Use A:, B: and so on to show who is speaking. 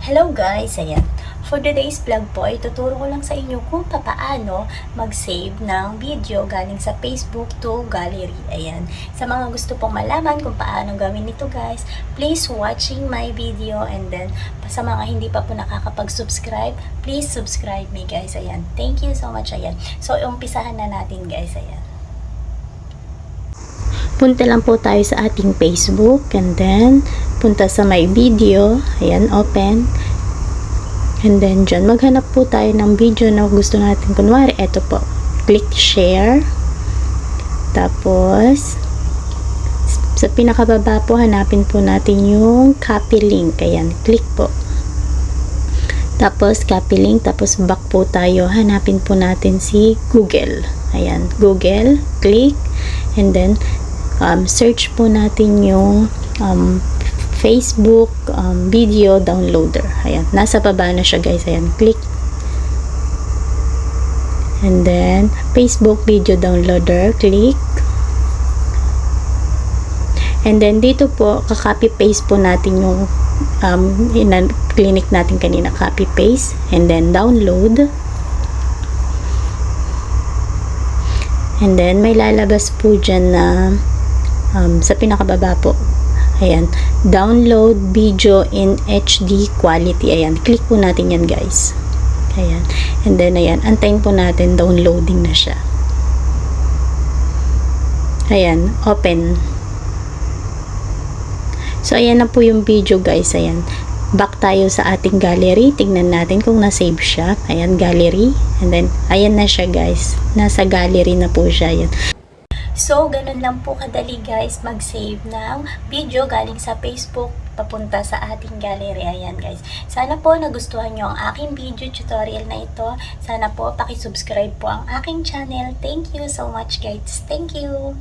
A: Hello guys! Ayan. For today's vlog po, ituturo ko lang sa inyo kung papaano mag-save ng video galing sa Facebook to gallery. Ayan. Sa mga gusto pong malaman kung paano gawin ito guys, please watching my video and then sa mga hindi pa po nakakapag-subscribe, please subscribe me guys. Ayan. Thank you so much. Ayan. So, umpisahan na natin guys. Ayan. Punta lang po tayo sa ating Facebook and then punta sa my video. Ayan, open. And then dyan, maghanap po tayo ng video na gusto natin. Kunwari, eto po. Click share. Tapos, sa pinakababa po, hanapin po natin yung copy link. Ayan, click po. Tapos, copy link. Tapos, back po tayo. Hanapin po natin si Google. Ayan, Google. Click. And then, um, search po natin yung um, Facebook um, video downloader. Ayan, nasa baba na siya guys. Ayan, click. And then, Facebook video downloader, click. And then, dito po, kakopy paste po natin yung um, inan- clinic natin kanina. Copy paste. And then, download. And then, may lalabas po dyan na um, sa pinakababa po. Ayan. Download video in HD quality. Ayan. Click po natin yan guys. Ayan. And then, ayan. Antayin po natin. Downloading na siya. Ayan. Open. So, ayan na po yung video guys. Ayan. Back tayo sa ating gallery. Tingnan natin kung na-save siya. Ayan, gallery. And then, ayan na siya guys. Nasa gallery na po siya. Ayan. So, ganun lang po kadali guys mag-save ng video galing sa Facebook papunta sa ating gallery. Ayan guys. Sana po nagustuhan nyo ang aking video tutorial na ito. Sana po pakisubscribe po ang aking channel. Thank you so much guys. Thank you.